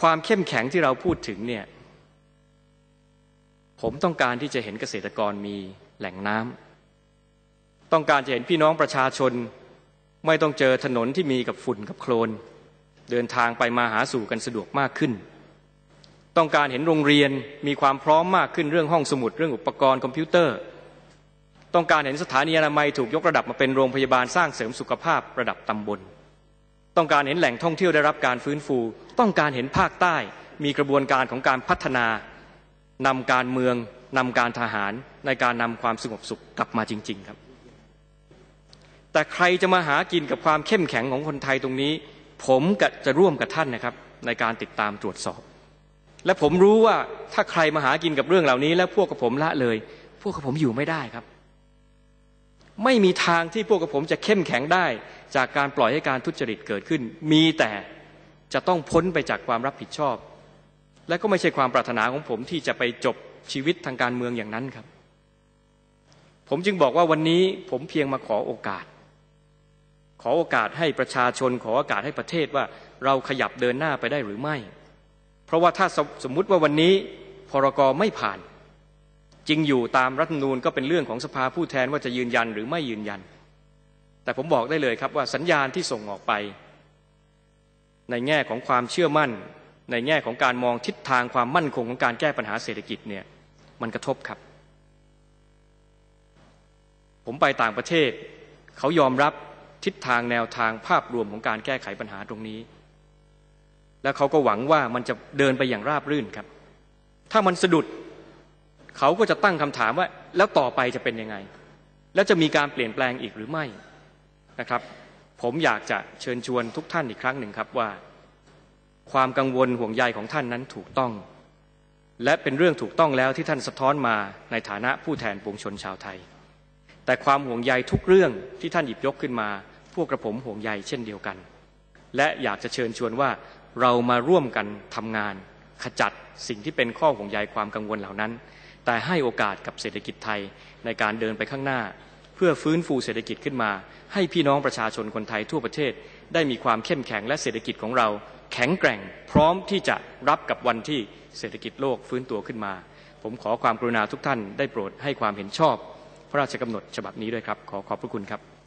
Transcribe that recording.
ความเข้มแข็งที่เราพูดถึงเนี่ย ผมต้องการที่จะเห็นเกษตรกรมีแหล่งน้ำต้องการจะเห็นพี่น้องประชาชน ไม่ต้องเจอถนนที่มีกับฝุ่นกับโคลน เดินทางไปมาหาสู่กันสะดวกมากขึ้น ต้องการเห็นโรงเรียนมีความพร้อมมากขึ้นเรื่องห้องสมุดเรื่องอุปกรณ์คอมพิวเตอร์ ต้องการเห็นสถานีอนามัยถูกยกระดับมาเป็นโรงพยาบาลสร้างเสริมสุขภาพระดับตำบล ต้องการเห็นแหล่งท่องเที่ยวได้รับการฟื้นฟู ต้องการเห็นภาคใต้ มีกระบวนการของการพัฒนานำการเมืองนำการทหารในการนำความสงบสุขกลับมาจริง ๆครับ แต่ใครจะมาหากินกับความเข้มแข็งของคนไทยตรงนี้ ผมกจะร่วมกับท่านนะครับ ในการติดตามตรวจสอบ และผมรู้ว่าถ้าใครมาหากินกับเรื่องเหล่านี้ แล้วพวกกับผมละเลย พวกกับผมอยู่ไม่ได้ครับ ไม่มีทางที่พวกกับผมจะเข้มแข็งได้ จากการปล่อยให้การทุจริตเกิดขึ้น มีแต่จะต้องพ้นไปจากความรับผิดชอบ และก็ไม่ใช่ความปรารถนาของผมที่จะไปจบชีวิตทางการเมืองอย่างนั้นครับ ผมจึงบอกว่าวันนี้ผมเพียงมาขอโอกาส ขอโอกาสให้ประชาชนขอโอกาสให้ประเทศว่าเราขยับเดินหน้าไปได้หรือไม่ เพราะว่าถ้าสมมติว่าวันนี้พรกไม่ผ่าน จริงอยู่ตามรัฐนูญก็เป็นเรื่องของสภาผู้แทนว่าจะยืนยันหรือไม่ยืนยัน แต่ผมบอกได้เลยครับว่าสัญญาณที่ส่งออกไป ในแง่ของความเชื่อมั่น ในแง่ของการมองทิศทางความมั่นคงของการแก้ปัญหาเศรษฐกิจเนี่ยมันกระทบครับ ผมไปต่างประเทศ เขายอมรับทิศทางแนวทางภาพรวมของการแก้ไขปัญหาตรงนี้ และเขาก็หวังว่ามันจะเดินไปอย่างราบรื่นครับ ถ้ามันสะดุด เขาก็จะตั้งคำถามว่า แล้วต่อไปจะเป็นยังไง แล้วจะมีการเปลี่ยนแปลงอีกหรือไม่นะครับ ผมอยากจะเชิญชวนทุกท่านอีกครั้งหนึ่งครับว่า ความกังวลห่วงใยของท่านนั้นถูกต้อง และเป็นเรื่องถูกต้องแล้วที่ท่านสะท้อนมาในฐานะผู้แทนปวงชนชาวไทย แต่ความห่วงใยทุกเรื่องที่ท่านหยิบยกขึ้นมา พวกกระผมห่วงใยเช่นเดียวกัน และอยากจะเชิญชวนว่าเรามาร่วมกันทำงานขจัดสิ่งที่เป็นข้อห่วงใยความกังวลเหล่านั้น แต่ให้โอกาสกับเศรษฐกิจไทยในการเดินไปข้างหน้า เพื่อฟื้นฟูเศรษฐกิจขึ้นมา ให้พี่น้องประชาชนคนไทยทั่วประเทศ ได้มีความเข้มแข็งและเศรษฐกิจของเรา แข็งแกร่ง พร้อมที่จะรับกับวันที่เศรษฐกิจโลกฟื้นตัวขึ้นมา ผมขอความกรุณาทุกท่านได้โปรดให้ความเห็นชอบ พระราชกำหนดฉบับนี้ด้วยครับ ขอขอบพระคุณครับ